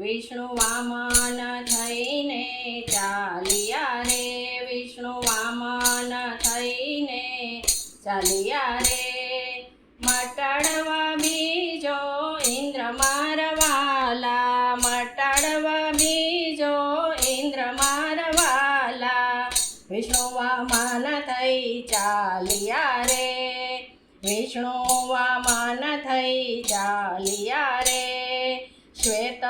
વિષ્ણુ વામન થઈને ચાલ્યા રે, વિષ્ણુ વામન થઈને ચાલ્યા રે. મટાડવા બીજો ઇન્દ્ર મારવાલા, મટાડવા બીજો ઇન્દ્ર મારવાલા. વિષ્ણુ વામન થઈ ચાલ્યા રે, વિષ્ણુ વામન થઈ ચાલ્યા રે. શ્વેત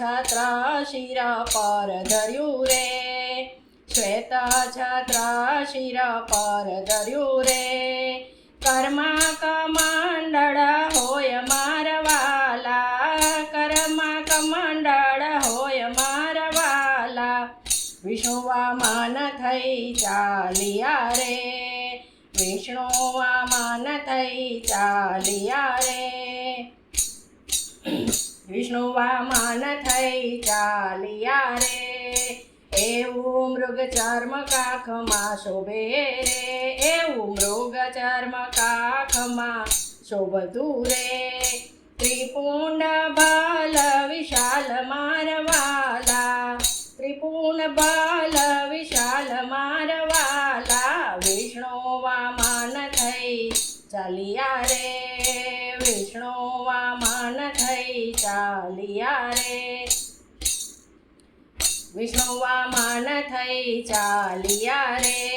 છત્રા શિરા પર ધર્યું રે. શ્વેતા છત્રા શિરા પર ધર્યું રે. કર્મા કમંડળ હોય મારવાલા. કર્મા કમંડળ હોય મારવાલા. વિષ્ણુ વામન થઈ ચાલ્યા રે. વિષ્ણુ વામન થઈ ચાલ્યા રે. વિષ્ણુ વામન થઈ ચાલ્યા રે. એવું મૃગ ચર્મ કાખમાં શોભે રે. એવું મૃગ ચર્મ કાખમાં શોભતું રે. ત્રિપુણ બાલ વિશાલ મારવાલા. ત્રિપુણ બાલ વિશાલ મારવાલા. વિષ્ણુ વામન થઈ ચાલ્યા રે. વિષ્ણુ વામન થઈ ચાલ્યા રે. વિષ્ણુ વામન થઈ ચાલ્યા રે.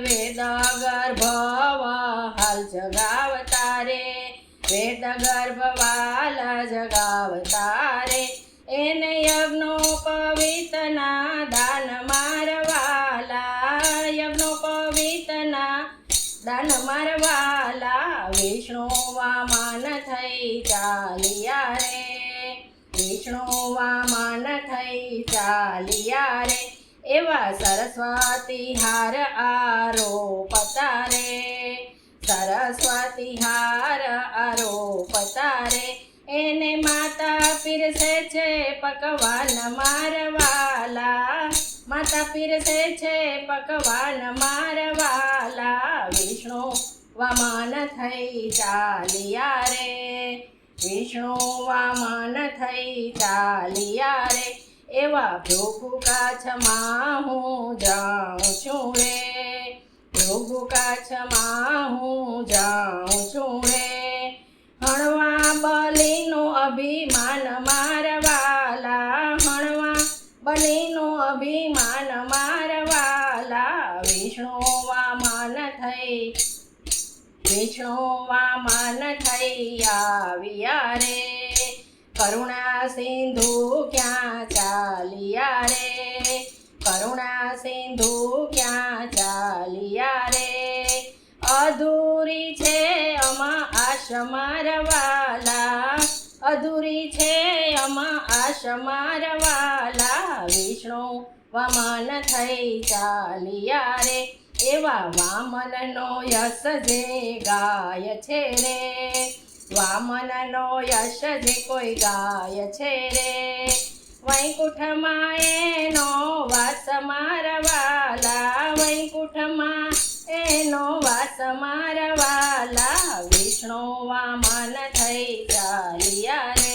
વેદ ગર્ભ હાલ જગાવતા રે. વેદ ગર્ભવાલ જગાવતા રે. એને યજ્ઞો દાન મારવાલા વિષ્ણુવામાન થઈ ચાલિયા રે. વિષ્ણુ વામન થઈ ચાલિયા રે. એવા સરસ્વતી હાર આરોપતા રે સરસ્વતી હાર આરોપતા રે એને માતા પીરસે છે પકવાન મારવાલા. માતા પીરસે છે પકવાન મારવાલા વિષ્ણુ વામન થઈ ચાલિયા રે. વિષ્ણુ વામન થઈ ચાલિયા રે. એવા ભોગુ કાછમાં હું જાઉં છું રે. ભોગુ કાછમાં હું જાઉં છું રે. હણવા બલીનું અભિમાન અભિમાન મારવાલા વિષ્ણુ વામન થઈ. વિષ્ણુ વામન થઈ આવ્યા રે. કરુણા સિંધુ ક્યાં ચાલ્યા રે? કરુણા સિંધુ ક્યાં ચાલ્યા રે? અધૂરી છે અમા આશ મારવાલા. અધૂરી છે અમા આશ વિષ્ણુ વમન થઈ ચાલિયા રે. એવા વામનનો યશ જે ગાય છે રે. વામનનો યશ જે કોઈ ગાય છે રે. વૈકુંઠમાં એનો વાસ મારવાલા, વૈકુંઠમાં એનો વાસ મારવાલા, વિષ્ણુ વામન થઈ ચાલિયા રે.